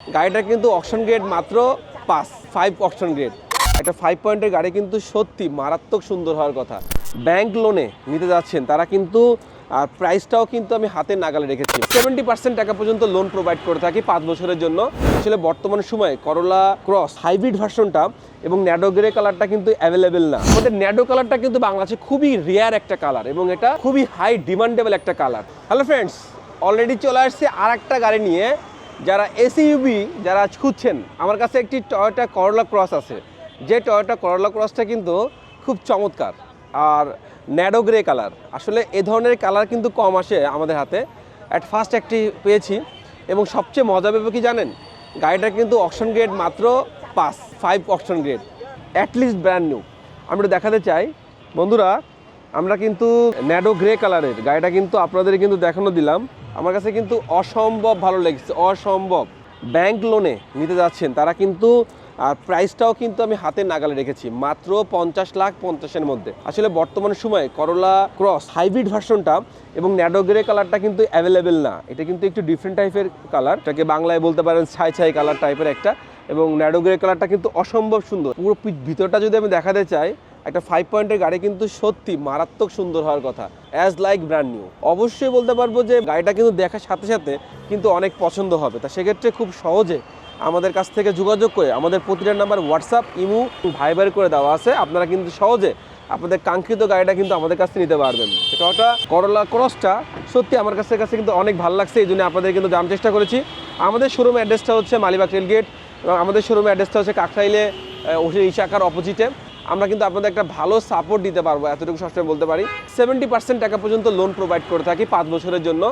গাড়িটা কিন্তু auction grade মাত্র পাঁচ ফাইভ অকশন গ্রেড। একটা ফাইভ পয়েন্টের গাড়ি কিন্তু সত্যি মারাত্মক সুন্দর হওয়ার কথা। ব্যাংক লোনে নিতে যাচ্ছেন, তারা কিন্তু, আর প্রাইসটাও কিন্তু আমি হাতে নাগালে রেখেছি। সেভেন্টি পার্সেন্ট টাকা পর্যন্ত লোন প্রোভাইড করে থাকি পাঁচ বছরের জন্য। আসলে বর্তমান সময়ে করলা ক্রস হাইব্রিড ভার্সনটা এবং ন্যাডো গ্রে কালারটা কিন্তু অ্যাভেলেবেল না। আমাদের ন্যাডো কালারটা কিন্তু বাংলাদেশে খুবই রেয়ার একটা কালার এবং এটা খুবই হাই ডিমান্ডেবল একটা কালার হ্যালো ফ্রেন্ডস অলরেডি চলে আসছে আর একটা গাড়ি নিয়ে যারা এসইউবি যারা আজ খুঁজছেন, আমার কাছে একটি টয়োটা করলা ক্রস আছে। যে টয়োটা করলা ক্রসটা কিন্তু খুব চমৎকার আর ন্যাডো গ্রে কালার আসলে এ ধরনের কালার কিন্তু কম আসে আমাদের হাতে। অ্যাট ফার্স্ট একটি পেয়েছি এবং সবচেয়ে মজা পেবে কি জানেন? গাড়িটা কিন্তু অপশন গ্রেড মাত্র pass five auction grade at least brand new আমি একটু দেখাতে চাই। বন্ধুরা আমরা কিন্তু ন্যাডো গ্রে কালারের গাড়িটা কিন্তু আপনাদের কিন্তু দেখানো দিলাম। আমার কাছে কিন্তু অসম্ভব ভালো লেগেছে, অসম্ভব। ব্যাংক লোনে নিতে যাচ্ছেন, তারা কিন্তু, আর প্রাইসটাও কিন্তু আমি হাতে নাগালে রেখেছি, মাত্র পঞ্চাশ লাখ পঞ্চাশের মধ্যে। আসলে বর্তমান সময়ে করলা ক্রস হাইব্রিড ভার্সনটা এবং ন্যাডো গ্রে কালারটা কিন্তু অ্যাভেলেবেল না। এটা কিন্তু একটু ডিফারেন্ট টাইপের কালার, এটাকে বাংলায় বলতে পারেন ছাই ছাই কালার টাইপের একটা, এবং ন্যাডো গ্রে কালারটা কিন্তু অসম্ভব সুন্দর। পুরো ভিতরটা যদি আমি দেখাতে চাই একটা ফাইভ পয়েন্টের গাড়ি কিন্তু সত্যি মারাত্মক সুন্দর হওয়ার কথা অ্যাজ লাইক ব্র্যান্ড নিউ অবশ্যই বলতে পারব যে গাড়িটা কিন্তু দেখার সাথে সাথে কিন্তু অনেক পছন্দ হবে। তা সেক্ষেত্রে খুব সহজে আমাদের কাছ থেকে যোগাযোগ করে আমাদের প্রতিটা নাম্বার হোয়াটসঅ্যাপ ইমু ভাইবার করে দেওয়া আছে। আপনারা কিন্তু সহজে আপনাদের কাঙ্ক্ষিত গাড়িটা কিন্তু আমাদের কাছ থেকে নিতে পারবেন। ওটা করলা ক্রসটা সত্যি আমার কাছে কাছে কিন্তু অনেক ভালো লাগছে, এই জন্য আপনাদের কিন্তু জানার চেষ্টা করেছি। আমাদের শোরুম অ্যাড্রেসটা হচ্ছে মালিবাগ রেলগেট এবং আমাদের শোরুম অ্যাড্রেসটা হচ্ছে কাকরাইলে ইশাকার অপোজিটে আমরা কিন্তু আপনাদের একটা ভালো সাপোর্ট দিতে পারব, এতটুকু সবসময় বলতে পারি। সেভেন্টি পার্সেন্ট টাকা পর্যন্ত লোন প্রোভাইড করে থাকি পাঁচ বছরের জন্য।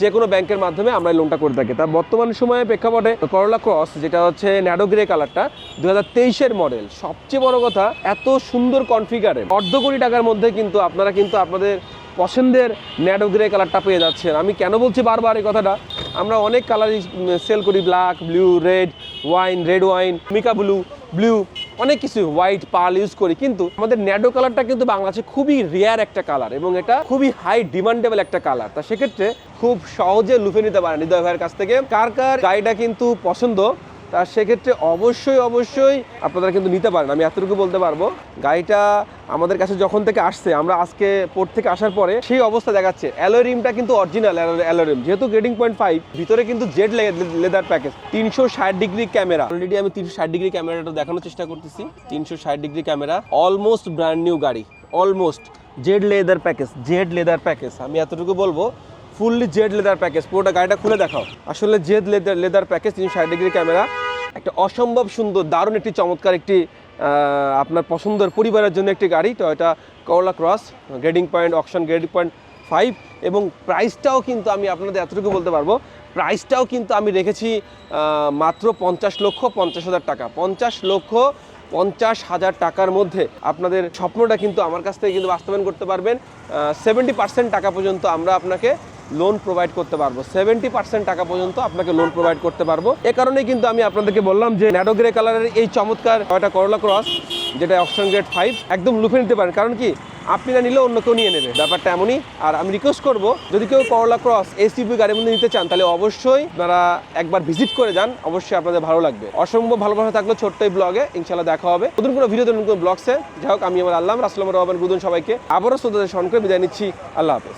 যে কোনো ব্যাংকের মাধ্যমে আমরা লোনটা করে থাকি। তা বর্তমান সময়ে প্রেক্ষাপটে করলা ক্রস যেটা হচ্ছে ন্যাডো গ্রে কালারটা দু হাজার মডেল সবচেয়ে বড় কথা, এত সুন্দর কনফিগারে অর্ধ কোটি টাকার মধ্যে কিন্তু আপনারা কিন্তু আপনাদের পছন্দের ন্যাডো গ্রে কালারটা পেয়ে যাচ্ছেন। আমি কেন বলছি বারবার এই কথাটা? আমরা অনেক কালারই সেল করি black blue red wine red wine মিকা ব্লু ব্লু অনেক কিছু হোয়াইট পাল ইউজ করি, কিন্তু আমাদের ন্যাডো কালারটা কিন্তু বাংলাদেশে খুবই রেয়ার একটা কালার এবং এটা খুবই হাই ডিমান্ডেবল একটা কালার। তা সেক্ষেত্রে খুব সহজে লুফে নিতে পারেন হৃদয় ভাইয়ের কাছ থেকে। কার কার গাড়িটা কিন্তু পছন্দ তা সেক্ষেত্রে অবশ্যই অবশ্যই আপনারা কিন্তু নিতে পারেন। আমি এতটুকু বলতে পারব। গাড়িটা আমাদের কাছে যখন থেকে আসছে, আমরা আজকে পোর্ট থেকে আসার পরে সেই অবস্থা দেখাচ্ছে। অ্যালোরিমটা কিন্তু অরিজিনাল অ্যালোরিম যেহেতু গ্রেডিং পয়েন্ট ফাইভ ভিতরে কিন্তু জেড লেদার প্যাকেজ তিনশো ষাট ডিগ্রি ক্যামেরা অলরেডি আমি তিনশো ষাট ডিগ্রি ক্যামেরাটা দেখানোর চেষ্টা করতেছি। তিনশো ষাট degree camera almost brand new গাড়ি। Almost Z leather package Z leather package আমি এতটুকু বলব ফুললি জেড লেদার প্যাকেজ পুরোটা গাড়িটা খুলে দেখাও। আসলে জেড লেদার লেদার প্যাকেজ তিনশো ষাট ডিগ্রি ক্যামেরা একটা অসম্ভব সুন্দর, দারুণ একটি চমৎকার একটি আপনার পছন্দের পরিবারের জন্য একটি গাড়ি তো এটা করলা cross grading point auction grading point five এবং প্রাইসটাও কিন্তু আমি আপনাদের এতটুকু বলতে পারব প্রাইসটাও কিন্তু আমি রেখেছি মাত্র পঞ্চাশ লক্ষ পঞ্চাশ হাজার টাকা। পঞ্চাশ লক্ষ পঞ্চাশ হাজার টাকার মধ্যে আপনাদের স্বপ্নটা কিন্তু আমার কাছ থেকে কিন্তু বাস্তবায়ন করতে পারবেন সেভেন্টি পার্সেন্ট টাকা পর্যন্ত আমরা আপনাকে লোন প্রোভাইড করতে পারব। সেভেন্টি পার্সেন্ট টাকা পর্যন্ত আপনাকে লোন প্রোভাইড করতে পারব। এ কারণেই কিন্তু আমি আপনাদেরকে বললাম যে ন্যাডো গ্রে কালারের এই চমৎকার একটা করলা ক্রস যেটা অপশন গ্রেড ফাইভ একদম লুফে নিতে পারেন। কারণ কি? আপনি না নিলে অন্য কেউ নিয়ে নেবে। ব্যাপারটা এমনই। আর আমি রিকোয়েস্ট করব, যদি কেউ করলা ক্রস এসিপি গাড়ির মধ্যে নিতে চান, তাহলে অবশ্যই আপনারা একবার ভিজিট করে যান। অবশ্যই আপনাদের ভালো লাগবে। অসম্ভব ভালোভাবে থাকল ছোট্ট এই ব্লগে ইনশাল্লাহ দেখা হবে। নতুন কোনো ভিডিও নতুন কোনো ব্লগসে যাই হোক, আমি আমার আল্লাহ রাসলাম রহমান গুদুন সবাইকে আবারও শ্রদ্ধা স্মরণ বিদায় নিচ্ছি। আল্লাহ হাফেজ।